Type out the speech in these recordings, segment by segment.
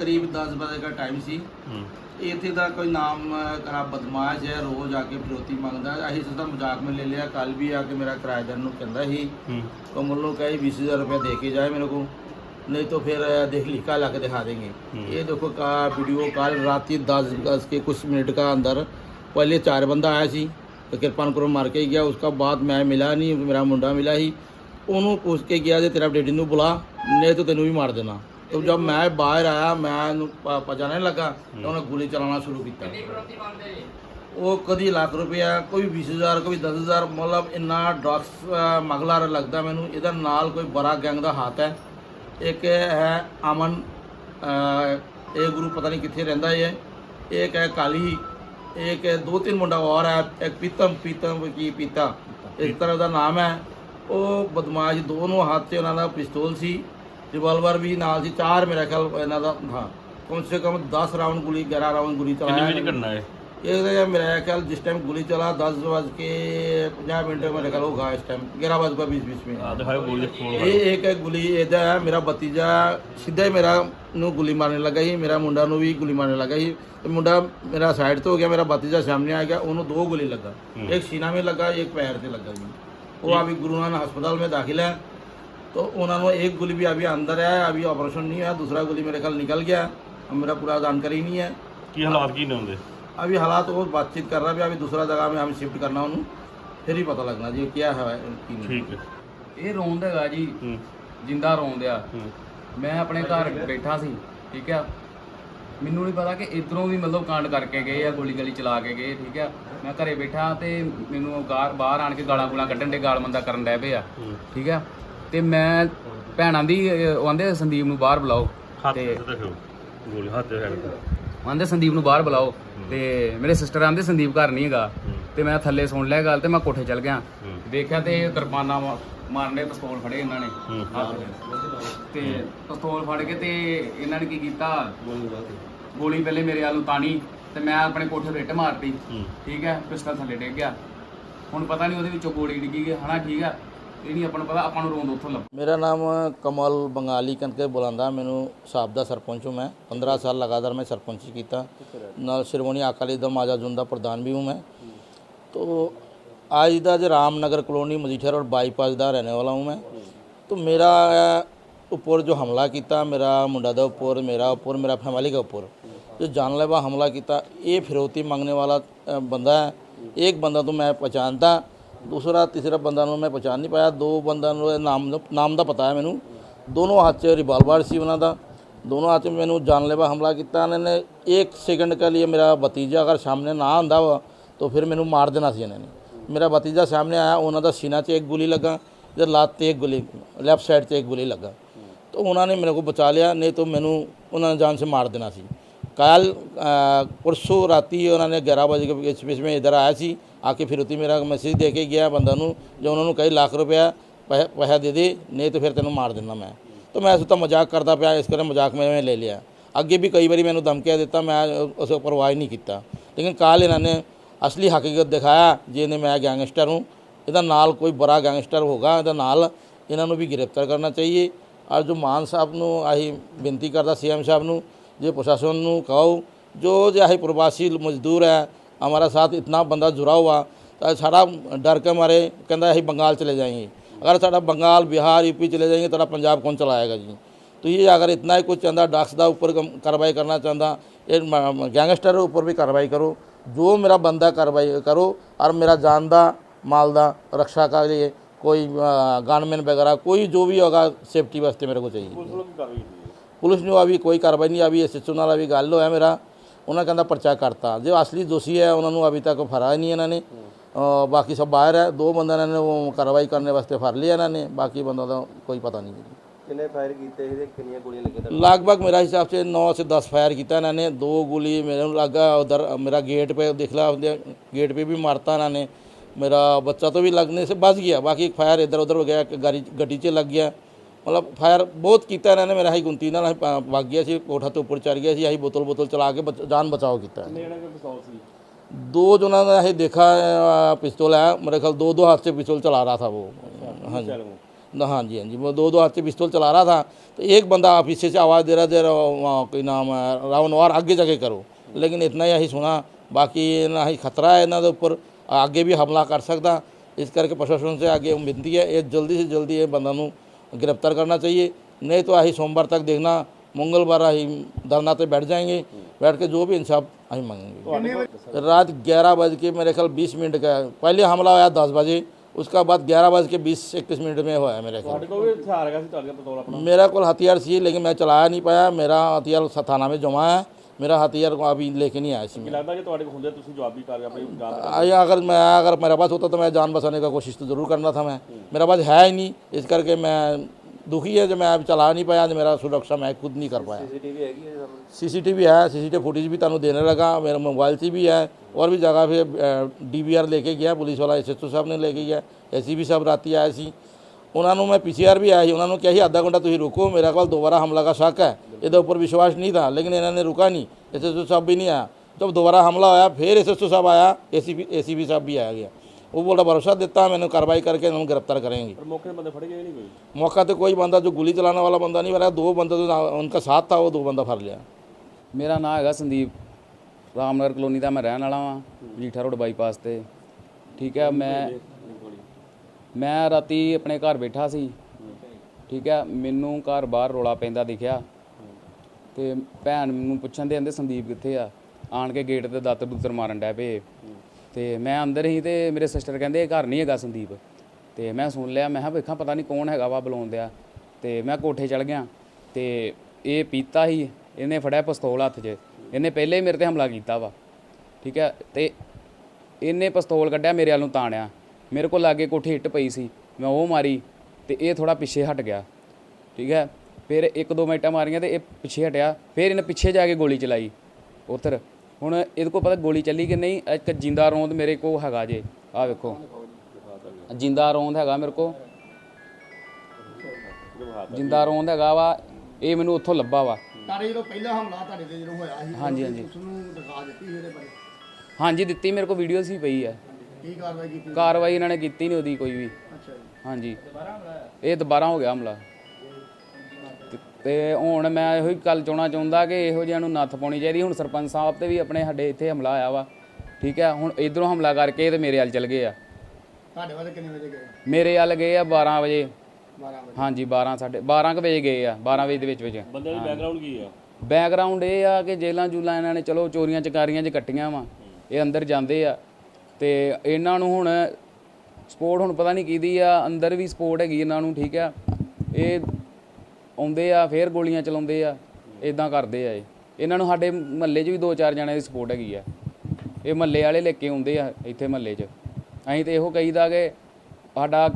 ਅੱਜ ਕਰੀਬ 10 ਵਜੇ ਦਾ ਟਾਈਮ ਸੀ ਹੂੰ ਇੱਥੇ ਦਾ ਕੋਈ ਨਾਮ ਕਰਾ ਬਦਮਾਸ਼ ਹੈ ਰੋਜ਼ ਆ ਕੇ ਫਿਰੋਤੀ ਮੰਗਦਾ ਅਸੀਂ ਸਦਾ ਮਜ਼ਾਕ में ले लिया कल भी आके मेरा किराएदार ਨੂੰ ਕਹਿੰਦਾ ਸੀ ਹੂੰ कमल ਨੂੰ कही बीस हजार रुपया दे के जाए मेरे को नहीं तो फिर देख लिखा ला के दिखा देंगे हम्म। ये देखो का वीडियो कॉल रात दस दस के कुछ मिनट का अंदर पहले चार बंदा आया सी तो किरपान करो मार के गया उसका बाद मैं मिला नहीं मेरा मुंडा मिला ही ਉਹਨੂੰ ਪੁੱਛ ਕੇ ਗਿਆ ਜੇ ਤੇਰਾ ਡੈਡੀ ਨੂੰ ਬੁਲਾ ਨਹੀਂ ਤਾਂ ਤੈਨੂੰ ਵੀ ਮਾਰ ਦੇਣਾ ਤੇ ਜਦ ਮੈਂ ਬਾਹਰ ਆਇਆ ਮੈਂ ਇਹਨੂੰ ਪ- ਪਤਾ ਨਹੀਂ ਲੱਗਾ ਤਾਂ ਉਹਨੇ ਗੋਲੀ ਚਲਾਉਣਾ ਸ਼ੁਰੂ ਕੀਤਾ। ਉਹ ਕਦੀ ਲੱਖ ਰੁਪਇਆ ਕੋਈ 20000 ਕੋਈ 10000 ਮਤਲਬ ਇੰਨਾ ਡਰਗਸ ਮਗਲਾਰ ਲੱਗਦਾ ਮੈਨੂੰ। ਇਹਦਾ ਨਾਲ ਕੋਈ ਬੜਾ ਗੈਂਗ ਦਾ ਹੱਥ ਹੈ। ਇੱਕ ਹੈ ਅਮਨ ਇਹ ਗੁਰੂ ਪਤਾ ਨਹੀਂ ਕਿੱਥੇ ਰਹਿੰਦਾ ਹੈ ਇੱਕ ਹੈ ਕਾਲੀ ਇੱਕ ਹੈ ਦੋ ਤਿੰਨ ਮੁੰਡਾ ਹੋਰ ਹੈ ਇੱਕ ਪੀਤਮ ਪੀਤਮ ਕੀ ਪੀਤਾ ਇਸ ਤਰ੍ਹਾਂ ਦਾ ਨਾਮ ਹੈ। ਉਹ ਬਦਮਾਸ਼ ਦੋਨੋਂ ਹੱਥ 'ਚ ਉਹਨਾਂ ਦਾ ਪਿਸਤੌਲ ਸੀ। ਰਿਵਾਲਵਰ ਵੀ ਨਾਲ ਸੀ ਚਾਰ ਮੇਰਾ ਖਿਆਲ ਇਹਨਾਂ ਦਾ ਹਾਂ ਕਮ ਸੇ ਕਮ 10 ਰਾਉਂਡ ਗੋਲੀ 11 ਰਾਉਂਡ ਗੋਲੀ ਕਿੰਨੇ ਚਲਾਇਆ ਵਜੇ ਕਰਨਾ ਹੈ ये मेरा ख्याल जिस टाइम गोली चला दस बज के पंजाब मिनट में मेरा ख्याल होगा इस टाइम ग्यारह बज का बीस बीस में ਆ ਦਿਖਾਓ ਗੋਲੀ ਦੇ ਖੋਲ ये एक एक गोली ਇਹਦਾ ਹੈ ਮੇਰਾ ਭਤੀਜਾ ਸਿੱਧਾ ਹੀ ਮੇਰਾ ਨੂੰ ਗੋਲੀ ਮਾਰਨ ਲੱਗਾ ਸੀ ਮੇਰਾ ਮੁੰਡਾ ਨੂੰ ਵੀ ਗੋਲੀ ਮਾਰਨ ਲੱਗਾ ਸੀ ਤੇ ਮੁੰਡਾ ਮੇਰਾ ਸਾਈਡ ਤੋਂ ਹੋ ਗਿਆ ਮੇਰਾ ਭਤੀਜਾ ਸਾਹਮਣੇ ਆ ਗਿਆ ਉਹਨੂੰ ਦੋ ਗੋਲੀ ਲੱਗਾ एक सीना में लगा एक पैर पे लगा जी वो अभी गुरु नानक अस्पताल में दाखिल है तो उन्होंने एक गोली भी अभी अंदर है अभी ऑपरेशन नहीं है दूसरा गोली मेरे ख्याल निकल गया अब मेरा पूरा जानकारी नहीं है ਕੀ ਹਾਲਾਤ ਕੀ ਨੇ ਹੁੰਦੇ अभी हालात वो बातचीत कर रहा है अभी दूसरा जगह में हम शिफ्ट करना उन्होंने फिर ही पता लगना जी क्या है की नहीं ਠੀਕ ਹੈ ਇਹ ਰੋਂਦ ਹੈਗਾ ਜੀ ਹੂੰ ਜਿੰਦਾ ਰੋਂਦ ਆ ਹੂੰ ਮੈਂ ਆਪਣੇ ਘਰ ਬੈਠਾ ਸੀ ਠੀਕ ਆ ਮੈਨੂੰ ਨਹੀਂ ਪਤਾ ਕਿ ਇਧਰੋਂ ਵੀ ਮਤਲਬ ਕਾਂਡ ਕਰਕੇ ਗਏ ਆ ਗੋਲੀ ਗਲੀ ਚਲਾ ਕੇ ਗਏ ਠੀਕ ਆ ਮੈਂ ਘਰੇ ਬੈਠਾ ਤੇ ਮੈਨੂੰ ਗਾਰ ਬਾਹਰ ਆਣ ਕੇ ਗਾਲਾਂ ਗੂਲਾਂ ਕੱਢਣ ਦੇ ਗਾਲ ਮੰਦਾ ਕਰਨ ਡੈ ਪਏ ਆ ਹੂੰ ਠੀਕ ਆ ਤੇ ਮੈਂ ਭੈਣਾਂ ਦੀ ਉਹ ਆਂਦੇ ਸੰਦੀਪ ਨੂੰ ਬਾਹਰ ਬੁਲਾਓ ਹੱਥ ਤੇ ਤੇ ਦੇਖੋ ਗੋਲੀ ਹੱਥ ਤੇ ਹੈਡ ਆਂਦੇ ਸੰਦੀਪ ਨੂੰ ਬਾਹਰ ਬੁਲਾਓ ਤੇ ਮੇਰੇ ਸਿਸਟਰ ਆਂਦੇ ਸੰਦੀਪ ਘਰ ਨਹੀਂ ਹੈਗਾ ਹੂੰ। ਤੇ ਮੈਂ ਥੱਲੇ ਸੁਣ ਲਿਆ ਗੱਲ ਤੇ ਮੈਂ ਕੋਠੇ ਚਲ ਗਿਆ। ਹੂੰ। ਦੇਖਿਆ ਤੇ ਕਿਰਪਾਨਾਂ ਮਾਰਨੇ ਪਿਸਤੌਲ ਫੜੇ ਇਹਨਾਂ ਨੇ। ਹੂੰ। ਤੇ ਪਿਸਤੌਲ ਫੜ ਕੇ ਤੇ ਇਹਨਾਂ ਨੇ ਕੀ ਕੀਤਾ? ਗੋਲੀ ਪਹਿਲੇ ਮੇਰੇ ਵੱਲ ਨੂੰ ਤਾਣੀ ਤੇ ਮੈਂ ਆਪਣੇ ਕੋਠੇ ਤੇ ਇੱਟ ਮਾਰਤੀ। ਹੂੰ। ਠੀਕ ਹੈ ਪਿਸਤਲ ਥੱਲੇ ਡਿੱਗ ਗਿਆ। ਹੁਣ ਪਤਾ ਨਹੀਂ ਉਹਦੇ ਵਿੱਚੋਂ ਗੋਲੀ ਡਿੱਗੀ ਗਈ ਹਨਾ ਠੀਕ ਆ? ਇਹ ਨਹੀਂ ਆਪਾਂ ਨੂੰ ਪਤਾ ਆਪਾਂ ਨੂੰ ਰੋਂਦ ਉੱਥੋਂ ਲੱਭ ਮੇਰਾ ਨਾਮ ਕਮਲ ਬੰਗਾਲੀ ਕੰਕੇ ਬੁਲਾਉਂਦਾ ਮੈਨੂੰ ਸਾਬ ਦਾ ਸਰਪੰਚ ਹੂੰ ਮੈਂ 15 ਸਾਲ ਲਗਾਤਾਰ ਮੈਂ ਸਰਪੰਚੀ ਕੀਤਾ ਨਾਲ ਸ਼੍ਰੋਮਣੀ ਅਕਾਲੀ ਦਲ ਮਾਜਾਜੁਨ ਦਾ ਪ੍ਰਧਾਨ ਵੀ ਹੂੰ मैं तो आज ਦਾ जो Ramnagar colony Majitha road bypass ਦਾ रहने वाला हूँ मैं तो मेरा ਉੱਪਰ ਜੋ ਹਮਲਾ ਕੀਤਾ ਮੇਰਾ ਮੁੰਡਾ ਦਾ ਉੱਪਰ ਮੇਰਾ ਉੱਪਰ ਮੇਰਾ ਫੈਮਿਲੀ ਦਾ ਉੱਪਰ ਜੋ ਜਾਨਲੇਵਾ ਹਮਲਾ ਕੀਤਾ ਇਹ ਫਿਰੌਤੀ ਮੰਗਣੇ ਵਾਲਾ ਅ, ਬੰਦਾ ਹੈ ਇੱਕ ਬੰਦਾ ਤੋਂ ਮੈਂ ਪਛਾਣਦਾ ਦੂਸਰਾ ਤੀਸਰਾ ਬੰਦਾ ਨੂੰ ਮੈਂ ਪਛਾਣ ਨਹੀਂ ਪਾਇਆ ਦੋ ਬੰਦਿਆਂ ਨੂੰ ਇਹ ਨਾਮ ਨਾਮ ਦਾ ਪਤਾ ਹੈ ਮੈਨੂੰ ਦੋਨੋਂ ਹੱਥ 'ਚ ਰਿਵਾਲਵਰ ਸੀ ਉਹਨਾਂ ਦਾ ਦੋਨੋਂ ਹੱਥ 'ਚ ਮੈਨੂੰ ਜਾਨਲੇਵਾ ਹਮਲਾ ਕੀਤਾ ਇਹਨਾਂ ਨੇ ਇੱਕ ਸੈਕਿੰਡ ਕੇ ਲਈ ਮੇਰਾ ਭਤੀਜਾ ਅਗਰ ਸਾਹਮਣੇ ਨਾ ਆਂਦਾ ਵਾ ਤਾਂ ਫਿਰ ਮੈਨੂੰ ਮਾਰ ਦੇਣਾ ਸੀ ਇਹਨਾਂ ਨੇ ਮੇਰਾ ਭਤੀਜਾ ਸਾਹਮਣੇ ਆਇਆ ਉਹਨਾਂ ਦਾ ਸੀਨਾ 'ਚ ਇੱਕ ਗੋਲੀ ਲੱਗਾ ਤੇ ਲੱਤ ਤੇ ਇੱਕ ਗੋਲੀ ਲੈਫਟ ਸਾਈਡ 'ਤੇ ਇੱਕ ਗੋਲੀ ਲੱਗਾ तो उन्होंने मेरे को बचा लिया नहीं तो मैनू उन्होंने जान से मार देना सी ਕੱਲ ਪਰਸੋਂ ਰਾਤੀ ਉਹਨਾਂ ਨੇ 11 ਵਜੇ ਕੇ ਵਿੱਚ ਮੈਂ ਇਧਰ ਆਇਆ ਸੀ, ਆ ਕੇ ਫਿਰ ਉਤੀ ਮੇਰਾ ਮੈਸੇਜ ਦੇ ਕੇ ਗਿਆ ਬੰਦਾ ਨੂੰ, ਜੇ ਉਹਨਾਂ ਨੂੰ ਕਈ ਲੱਖ ਰੁਪਇਆ ਪੈਸਾ ਦੇ ਦੇ, ਨਹੀਂ ਤਾਂ ਫਿਰ ਤੈਨੂੰ ਮਾਰ ਦਿੰਦਾ ਮੈਂ। ਤਾਂ ਮੈਂ ਉਸ ਤਾਂ ਮਜ਼ਾਕ ਕਰਦਾ ਪਿਆ, ਇਸ ਕਰਕੇ ਮਜ਼ਾਕ ਮੈਂ ਲੈ ਲਿਆ। ਅੱਗੇ ਵੀ ਕਈ ਵਾਰੀ ਮੈਨੂੰ ਧਮਕੀਆਂ ਦਿੱਤਾ, ਮੈਂ ਉਸ ਪਰਵਾਹ ਨਹੀਂ ਕੀਤਾ। ਲੇਕਿਨ ਕੱਲ ਇਹਨਾਂ ਨੇ ਅਸਲੀ ਹਕੀਕਤ ਦਿਖਾਇਆ ਜਿਹਨੇ ਮੈਂ ਗੈਂਗਸਟਰ ਹੂੰ, ਇਹਦਾ ਨਾਲ ਕੋਈ ਬੜਾ ਗੈਂਗਸਟਰ ਹੋਗਾ ਇਹਦਾ ਨਾਲ ਇਹਨਾਂ ਨੂੰ ਵੀ ਗ੍ਰਿਫਤਾਰ ਕਰਨਾ ਚਾਹੀਏ। ਔਰ ਜੋ ਮਾਨ ਸਾਹਿਬ ਨੂੰ ਆਹੀ ਬੇਨਤੀ ਕਰਦਾ, ਸੀਐਮ ਸਾਹਿਬ ਨੂੰ ये प्रशासन ਨੂੰ ਕਹੋ ਜੋ ਜਾਹੇ ਪ੍ਰਵਾਸੀ ਮਜ਼ਦੂਰ ਹੈ हमारा साथ इतना बंदा जुड़ा हुआ तो सारा डर के मारे कहता अं बंगाल चले जाएंगे अगर साढ़ा बंगाल बिहार यूपी चले जाएंगे तो पंजाब कौन चलाएगा जी तो ये अगर इतना ही कुछ चाहता डाक्स का ऊपर कार्रवाई करना चाहता ये गैंगस्टर ऊपर भी कार्रवाई करो जो मेरा बंदा कार्रवाई करो और मेरा जान का माल का रक्षा के लिए कोई गनमैन वगैरह कोई जो भी होगा सेफ्टी वास्ते मेरे को चाहिए ਪੁਲਿਸ ਨੂੰ ਆ ਵੀ ਕੋਈ ਕਾਰਵਾਈ ਨਹੀਂ ਆ ਵੀ ਐਸਐਚਓ ਨਾਲ ਆ ਵੀ ਗੱਲ ਹੋਇਆ ਮੇਰਾ। ਉਹਨਾਂ ਕਹਿੰਦਾ ਪਰਚਾ ਕਰਤਾ। ਜੇ ਅਸਲੀ ਦੋਸ਼ੀ ਹੈ ਉਹਨਾਂ ਨੂੰ ਅਭੀ ਤੱਕ ਫੜਾ ਨਹੀਂ ਇਹਨਾਂ ਨੇ। ਬਾਕੀ ਸਭ ਬਾਹਰ ਹੈ। ਦੋ ਬੰਦਿਆਂ ਨੇ ਉਹ ਕਾਰਵਾਈ ਕਰਨ ਵਾਸਤੇ ਫਰ ਲਿਆ ਇਹਨਾਂ ਨੇ। ਬਾਕੀ ਬੰਦਾ ਦਾ ਕੋਈ ਪਤਾ ਨਹੀਂ ਕਿੰਨੇ ਫਾਇਰ ਕੀਤੇ ਇਹਦੇ? ਕਿੰਨੀਆਂ ਗੋਲੀਆਂ ਲੱਗੀਆਂ ਲਗਭਗ ਮੇਰਾ ਹਿਸਾਬ 'ਚ 9 ਸੇ 10 ਫਾਇਰ ਕੀਤਾ ਇਹਨਾਂ ਨੇ। ਦੋ ਗੋਲੀ ਮੇਰੇ ਮੈਨੂੰ ਲੱਗਾ ਉਧਰ ਮੇਰਾ ਗੇਟ ਪੇ ਦੇਖ ਲਾ ਗੇਟ ਪੇ ਵੀ ਮਾਰਤਾ ਇਹਨਾਂ ਨੇ। ਮੇਰਾ ਬੱਚਾ ਤੋਂ ਵੀ ਲੱਗਨੇ ਸੇ ਬਚ ਗਿਆ। ਬਾਕੀ ਇੱਕ ਫਾਇਰ ਇਧਰ ਉਧਰ ਹੋ ਗਿਆ ਇੱਕ ਗੱਡੀ 'ਚ ਲੱਗ ਗਿਆ। गया मतलब फायर बहुत किया इन्होंने मेरा ही गुंती नाल ਅਸੀਂ ਵਗ ਗਿਆ ਸੀ ਕੋਠਾ ਤੋਂ ਉੱਪਰ ਚੜ ਗਿਆ ਸੀ ਅਸੀਂ ਬੋਤਲ ਬੋਤਲ ਚਲਾ ਕੇ ਬਚ- ਜਾਨ ਬਚਾਓ ਕੀਤਾ दो जो ना है देखा पिस्तौल है मेरे ख्याल दो दो हाथ से पिस्तौल चला रहा था वो हाँ जी ना हाँ जी हाँ जी वो दो दो हाथ से पिस्तौल चला रहा था तो एक बंदा पीछे से आवाज़ दे रहा दे रहा वहाँ कोई नाम है रावण वार आगे जाके करो लेकिन इतना ही सुना बाकी ना ही खतरा है ना तो ऊपर आगे भी हमला कर सकता ਇਸ ਕਰਕੇ ਪ੍ਰਸ਼ਾਸਨ ਸੇ ਅੱਗੇ ਬੇਨਤੀ ਹੈ ਇਹ ਜਲਦੀ ਸੇ ਜਲਦੀ ਇਹ ਬੰਦਾ ਨੂੰ गिरफ़्तार करना चाहिए। नहीं तो आई सोमवार तक देखना मंगलवार आई धरना पर बैठ जाएँगे। बैठ के जो भी इंसाफ आई मांगेंगे। रात ग्यारह बज के मेरे ख्याल बीस मिनट का पहले हमला हुआ दस बजे उसका बाद ग्यारह बज के बीस इक्कीस मिनट में हुआ है मेरे ख्याल। मेरा को हथियार सी लेकिन मैं चलाया नहीं पाया। मेरा हथियार थाना में जमा है। मेरा हथियार को अभी लेके नहीं आया इसमें ਲੱਗਦਾ ਕਿ ਤੁਹਾਡੇ ਕੋਲ ਹੁੰਦੇ ਤੁਸੀਂ ਜਵਾਬ भी ਕਰ ਆਪਣੀ ਜਾਨ आया अगर मैं अगर मेरे पास होता तो मैं जान बचाने का कोशिश तो ज़रूर करना था मैं मेरा पास है ही नहीं इस करके मैं दुखी है जो मैं अब चला नहीं पाया तो मेरा सुरक्षा मैं खुद नहीं कर पाया ਸੀਸੀਟੀਵੀ ਹੈਗੀ ਹੈ ਸਾਹਮਣੇ सीसीटीवी है सीसीटीवी फुटेज भी ਤੁਹਾਨੂੰ देने लगा मेरा मोबाइल से भी है और भी जगह पे डीवीआर लेके गया पुलिस वाला एसएचओ ਸਾਹਿਬ ਨੇ ਲੈ ਕੇ ਗਿਆ ਐਸਪੀ ਸਾਹਿਬ ਰਾਤੀ ਆਏ ਸੀ ਉਹਨਾਂ ਨੂੰ ਮੈਂ ਪੀਸੀਆਰ ਵੀ ਆਇਆ ਸੀ ਉਹਨਾਂ ਨੂੰ ਕਿਹਾ ਸੀ ਅੱਧਾ ਘੰਟਾ ਤੁਸੀਂ ਰੁਕੋ ਮੇਰੇ ਕੋਲ दोबारा हमला का शक है ਇਹਦੇ ਉੱਪਰ ਵਿਸ਼ਵਾਸ नहीं था लेकिन इन्होंने रुका नहीं एसएचओ साहब भी नहीं आया जब दोबारा हमला होया फिर एसएचओ साहब आया एसीपी एसीपी साहब भी आया गया वो बोला भरोसा देता मैंने कार्रवाई करके इन्होंने गिरफ्तार करेंगे ਪਰ ਮੌਕੇ ਤੇ ਬੰਦੇ ਫੜ ਗਏ ਨਹੀਂ ਕੋਈ मौका तो कोई बंदा जो गोली चलाने वाला बंदा नहीं बना दो बंदा जो ना- उनका साथ था वो दो बंदा फर लिया ਮੇਰਾ ਨਾਮ ਹੈਗਾ ਸੰਦੀਪ ਰਾਮਨਗਰ ਕਲੋਨੀ ਦਾ ਮੈਂ ਰਹਿਣ ਵਾਲਾ ਵਾਂ ਮਜੀਠਾ ਰੋਡ ਬਾਈਪਾਸ ਤੇ ਠੀਕ ਹੈ ਮੈਂ ਮੈਂ ਰਾਤੀ ਆਪਣੇ ਘਰ ਬੈਠਾ ਸੀ। ਠੀਕ ਹੈ, ਮੈਨੂੰ ਘਰ ਬਾਹਰ ਰੋਲਾ ਪੈਂਦਾ ਦਿਖਿਆ। ਤੇ ਭੈਣ ਮੈਨੂੰ ਪੁੱਛਣ ਦੇ ਕਹਿੰਦੇ ਸੰਦੀਪ ਕਿੱਥੇ ਆ? ਆਣ ਕੇ ਗੇਟ ਤੇ ਦਾਤਰ ਦੂਤਰ ਮਾਰਨ ਡੈ ਪਏ। ਤੇ ਮੈਂ ਅੰਦਰ ਹੀ ਤੇ ਮੇਰੇ ਸਿਸਟਰ ਕਹਿੰਦੇ, ਇਹ ਘਰ ਨਹੀਂ ਹੈਗਾ ਸੰਦੀਪ। ਤੇ ਮੈਂ ਸੁਣ ਲਿਆ, ਮੈਂ ਕਿਹਾ, ਵੇਖਾਂ, ਪਤਾ ਨਹੀਂ ਕੌਣ ਹੈਗਾ ਵਾ ਬੁਲਾਉਣ ਦਿਆ। ਤੇ ਮੈਂ ਕੋਠੇ ਚੜ ਗਿਆ। ਤੇ ਇਹ ਪੀਤਾ ਹੀ, ਇਹਨੇ ਫੜਿਆ ਪਿਸਤੌਲ ਹੱਥ 'ਚ। ਇਹਨੇ ਪਹਿਲੇ ਹੀ ਮੇਰੇ ਤੇ ਹਮਲਾ ਕੀਤਾ ਵਾ। ਠੀਕ ਹੈ, ਤੇ ਇਹਨੇ ਪਿਸਤੌਲ ਕੱਢਿਆ ਮੇਰੇ ਵੱਲ ਨੂੰ ਤਾਣਿਆ। ਮੇਰੇ ਕੋਲ ਲਾਗੇ ਕੋਠੀ ਹਿੱਟ ਪਈ ਸੀ ਮੈਂ ਉਹ ਮਾਰੀ ਤੇ ਇਹ ਥੋੜਾ ਪਿੱਛੇ ਹਟ ਗਿਆ। ਠੀਕ ਹੈ? ਫਿਰ ਇੱਕ ਦੋ ਮਿੰਟਾਂ ਮਾਰੀਆਂ ਤੇ ਇਹ ਪਿੱਛੇ ਹਟਿਆ ਫਿਰ ਇਹਨੇ ਪਿੱਛੇ ਜਾ ਕੇ ਗੋਲੀ ਚਲਾਈ। ਉਧਰ ਹੁਣ ਇਹਦੇ ਕੋਲ ਪਤਾ ਗੋਲੀ ਚੱਲੀ ਕਿ ਨਹੀਂ? ਇੱਕ ਜਿੰਦਾ ਰੌਂਦ ਮੇਰੇ ਕੋਲ ਹੈਗਾ ਜੇ। ਆਹ ਵੇਖੋ। ਜਿੰਦਾ ਰੌਂਦ ਹੈਗਾ ਮੇਰੇ ਕੋਲ। ਜਿੰਦਾ ਰੌਂਦ ਹੈਗਾ ਵਾ ਇਹ ਮੈਨੂੰ ਉੱਥੋਂ ਲੱਭਾ ਵਾ। ਤੁਹਾਡੇ ਜਦੋਂ ਪਹਿਲਾ ਹਮਲਾ ਤੁਹਾਡੇ ਤੇ ਜਦੋਂ ਹੋਇਆ ਸੀ ਹਾਂਜੀ ਹਾਂਜੀ। ਉਸ ਨੂੰ ਦਿਖਾ ਦਿੱਤੀ ਇਹਦੇ ਬਾਰੇ? ਹਾਂਜੀ ਦਿੱਤੀ ਮੇਰੇ ਕੋਲ ਵੀਡੀਓ ਸੀ ਪਈ ਆ ਕੀ ਕਾਰਵਾਈ ਕੀਤੀ ਕਾਰਵਾਈ ਇਹਨਾਂ ਨੇ ਕੀਤੀ ਨਹੀਂ ਉਹਦੀ ਕੋਈ ਵੀ। ਅੱਛਾ ਜੀ। ਹਾਂਜੀ। ਇਹ ਦੁਬਾਰਾ ਹੋ ਗਿਆ ਹਮਲਾ। ਤੇ- ਹੁਣ ਮੈਂ ਇਹੋ ਹੀ ਗੱਲ ਚਾਹਣਾ ਚਾਹੁੰਦਾ ਕਿ ਇਹੋ ਜਿਹਿਆਂ ਨੂੰ ਨੱਥ ਪਾਉਣੀ ਚਾਹੀਦੀ। ਹੁਣ ਸਰਪੰਚ ਸਾਹਿਬ ਤੇ ਵੀ ਆਪਣੇ ਸਾਡੇ ਇੱਥੇ ਹਮਲਾ ਆਇਆ ਵਾ। ਠੀਕ ਹੈ ਹੁਣ ਇਧਰੋਂ ਹਮਲਾ ਕਰਕੇ ਤੇ ਮੇਰੇ ਵੱਲ ਚਲ ਗਏ ਆ। ਤੁਹਾਡੇ ਵਾਲੇ ਕਿੰਨੇ ਵਜੇ ਗਏ? ਮੇਰੇ ਵੱਲ ਗਏ ਆ 12 ਵਜੇ। 12 ਵਜੇ। ਹਾਂਜੀ 12 ਸਾਢੇ 12 ਕੁ ਵਜੇ ਗਏ ਆ 12 ਵਜੇ ਦੇ ਵਿੱਚ ਵਿੱਚ। ਬੰਦੇ ਦੀ ਬੈਕਗ੍ਰਾਉਂਡ ਕੀ ਆ? ਬੈਕਗ੍ਰਾਉਂਡ ਇਹ ਆ ਕਿ ਜੇਲਾਂ ਜੂਲਾਂ ਇਹਨਾਂ ਨੇ ਚਲੋ ਚੋਰੀਆਂ ਚਕਾਰੀਆਂ 'ਚ ਕੱਟੀਆਂ ਵਾ। ਇਹ ਅੰਦਰ ਜਾਂਦੇ ਆ। ਤੇ ਇਹਨਾਂ ਨੂੰ ਹੁਣ ਸਪੋਰਟ ਹੁਣ ਪਤਾ ਨਹੀਂ ਕਿਹਦੀ ਆ, ਅੰਦਰ ਵੀ ਸਪੋਰਟ ਹੈਗੀ ਇਹਨਾਂ ਨੂੰ, ਠੀਕ ਆ। ਇਹ ਆਉਂਦੇ ਆ, ਫੇਰ ਗੋਲੀਆਂ ਚਲਾਉਂਦੇ ਆ ਇਦਾਂ ਕਰਦੇ ਆ ਇਹ। ਇਹਨਾਂ ਨੂੰ ਸਾਡੇ ਮਹੱਲੇ 'ਚ ਵੀ ਦੋ ਚਾਰ ਜਣਿਆਂ ਦੀ ਸਪੋਰਟ ਹੈਗੀ ਆ। ਇਹ ਮਹੱਲੇ ਵਾਲੇ ਲੈ ਕੇ ਆਉਂਦੇ ਆ, ਇੱਥੇ ਮਹੱਲੇ 'ਚ। ਅਸੀਂ ਤੇ ਇਹੋ ਕਹੀਦਾ ਕਿ ਸਾਡਾ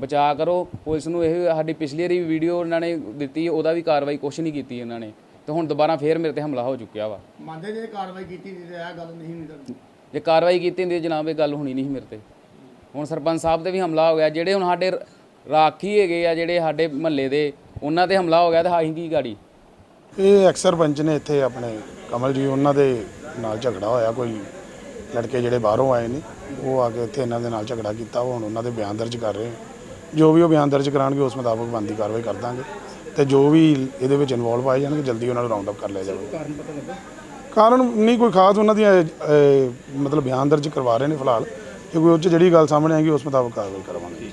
ਬਚਾਅ ਕਰੋ। ਪੁਲਿਸ ਨੂੰ ਇਹ ਸਾਡੀ ਪਿਛਲੀ ਵਾਰੀ ਵੀਡੀਓ ਇਹਨਾਂ ਨੇ ਦਿੱਤੀ, ਉਹਦਾ ਵੀ ਕਾਰਵਾਈ ਕੁਛ ਨਹੀਂ ਕੀਤੀ ਇਹਨਾਂ ਨੇ। ਤੇ ਹੁਣ ਦੁਬਾਰਾ ਫੇਰ ਮੇਰੇ ਤੇ ਹਮਲਾ ਹੋ ਚੁੱਕਿਆ ਵਾ। ਮੰਨਦੇ ਜੇ ਕਾਰਵਾਈ ਕੀਤੀ ਸੀ ਤੇ ਇਹ ਗੱਲ ਨਹੀਂ ਹੋਣੀ ਜੇ ਕਾਰਵਾਈ ਕੀਤੀ ਹੁੰਦੀ ਜਨਾਬ ਇਹ ਗੱਲ ਹੋਣੀ ਨਹੀਂ ਸੀ ਮੇਰੇ ਤੇ। ਹੁਣ ਸਰਪੰਚ ਸਾਹਿਬ ਤੇ ਵੀ ਹਮਲਾ ਹੋ ਗਿਆ, ਜਿਹੜੇ ਹੁਣ ਸਾਡੇ ਰਾਖੀ ਹੈਗੇ ਆ, ਜਿਹੜੇ ਸਾਡੇ ਮਹੱਲੇ ਦੇ, ਉਹਨਾਂ ਤੇ ਹਮਲਾ ਹੋ ਗਿਆ ਤੇ ਅਸੀਂ ਕੀ ਗਾੜੀ? ਇਹ ਅਕਸਰ ਪੰਚ ਨੇ ਇੱਥੇ ਆਪਣੇ ਕਮਲ ਜੀ, ਉਹਨਾਂ ਦੇ ਨਾਲ ਝਗੜਾ ਹੋਇਆ, ਕੋਈ ਲੜਕੇ ਜਿਹੜੇ ਬਾਹਰੋਂ ਆਏ ਨੇ, ਉਹ ਆ ਕੇ ਇੱਥੇ ਇਹਨਾਂ ਦੇ ਨਾਲ ਝਗੜਾ ਕੀਤਾ, ਉਹ ਹੁਣ ਉਹਨਾਂ ਦੇ ਬਿਆਨ ਦਰਜ ਕਰ ਰਹੇ ਜੋ ਵੀ ਉਹ ਬਿਆਨ ਦਰਜ ਕਰਾਉਣਗੇ, ਉਸ ਮੁਤਾਬਕ ਬਣਦੀ ਕਾਰਵਾਈ ਕਰ ਦਾਂਗੇ। ਤੇ ਜੋ ਵੀ ਇਹਦੇ ਵਿੱਚ ਇਨਵੋਲਵ ਆਏ ਜਾਣਗੇ, ਜਲਦੀ ਉਹਨਾਂ ਨੂੰ ਰਾਉਂਡ ਅਪ ਕਰ ਲਿਆ ਜਾਵੇ। ਕਾਰਨ ਨਹੀਂ ਕੋਈ ਖਾਸ ਉਹਨਾਂ ਦੀਆਂ ਅਹ, ਮਤਲਬ ਬਿਆਨ ਦਰਜ ਕਰਵਾ ਰਹੇ ਨੇ ਫਿਲਹਾਲ ਜੇ ਕੋਈ ਉਹ 'ਚ ਜਿਹੜੀ ਗੱਲ ਸਾਹਮਣੇ ਆਏਗੀ ਉਸ ਮੁਤਾਬਕ ਕਾਰਵਾਈ ਕਰਾਵਾਂਗੇ